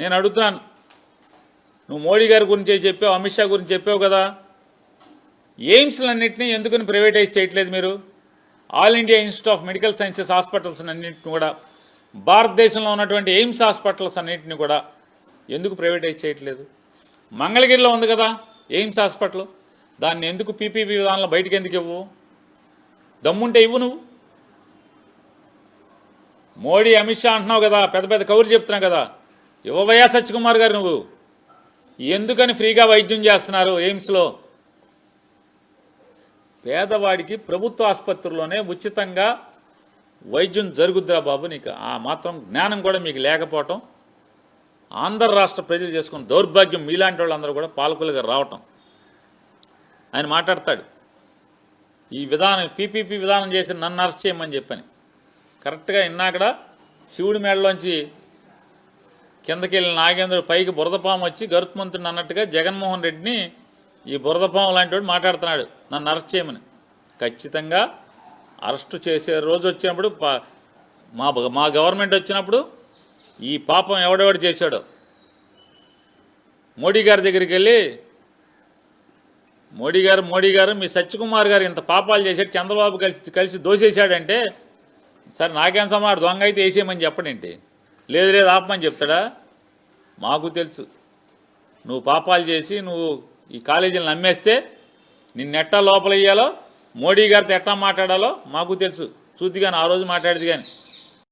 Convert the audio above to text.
నేను అడుగుతున్నాను నువ్వు మోడీ గారి గురించి చెప్పావు అమిత్ షా గురించి చెప్పావు కదా. ఎయిమ్స్లన్నింటినీ ఎందుకని ప్రైవేటైజ్ చేయట్లేదు మీరు? All India Institute of Medical Sciences hospitals అన్నింటిని కూడా భారతదేశంలో ఉన్నటువంటి ఎయిమ్స్ హాస్పిటల్స్ అన్నింటినీ కూడా ఎందుకు ప్రైవేటైజ్ చేయట్లేదు? మంగళగిరిలో ఉంది కదా ఎయిమ్స్ హాస్పిటల్. దాన్ని ఎందుకు పీపీపీ విధానంలో బయటకు ఎందుకు ఇవ్వు? దమ్ముంటే ఇవ్వు నువ్వు. మోడీ అమిత్ షా అంటున్నావు కదా పెద్ద పెద్ద కౌరు చెప్తున్నావు కదా. ఇవ్వవయ్యా సత్యకుమార్ గారు నువ్వు. ఎందుకని ఫ్రీగా వైద్యం చేస్తున్నారు ఎయిమ్స్లో? పేదవాడికి ప్రభుత్వ ఆసుపత్రిలోనే ఉచితంగా వైద్యం జరుగుద్దిరా బాబు నీకు. ఆ మాత్రం జ్ఞానం కూడా మీకు లేకపోవటం ఆంధ్ర రాష్ట్ర ప్రజలు చేసుకున్న దౌర్భాగ్యం మీలాంటి వాళ్ళందరూ కూడా పాలకులుగా రావటం. ఆయన మాట్లాడతాడు ఈ విధానం పీపీపీ విధానం చేసి నన్ను అరెస్ట్ చేయమని చెప్పని. కరెక్ట్గా ఇన్నాకడ శివుడి మేడలోంచి కిందకి వెళ్ళిన నాగేంద్రుడు పైకి బురదపాము వచ్చి గరుత్మంతుడు అన్నట్టుగా జగన్మోహన్ రెడ్డిని ఈ బురదపాము లాంటి వాడు మాట్లాడుతున్నాడు నన్ను అరెస్ట్ చేయమని. ఖచ్చితంగా అరెస్టు చేసే రోజు వచ్చినప్పుడు పా- మా మా గవర్నమెంట్ వచ్చినప్పుడు ఈ పాపం ఎవడెవడు చేశాడో. మోడీ గారి దగ్గరికి వెళ్ళి మోడీ గారు మోడీ గారు మీ సత్యకుమార్ గారు ఇంత పాపాలు చేశాడు చంద్రబాబు కలిసి కలిసి దోసేశాడంటే సరే నాకేం సమాడు దొంగ అయితే వేసేయమని చెప్పడండి లేదు లేదు ఆపమని చెప్తాడా? మాకు తెలుసు. నువ్వు పాపాలు చేసి నువ్వు ఈ కాలేజీని నమ్మేస్తే నిన్నెట్టా లోపల వేయాలో మోడీ గారితో ఎట్టా మాట్లాడాలో మాకు తెలుసు. చూద్ది కానీ ఆ రోజు మాట్లాడేది కానీ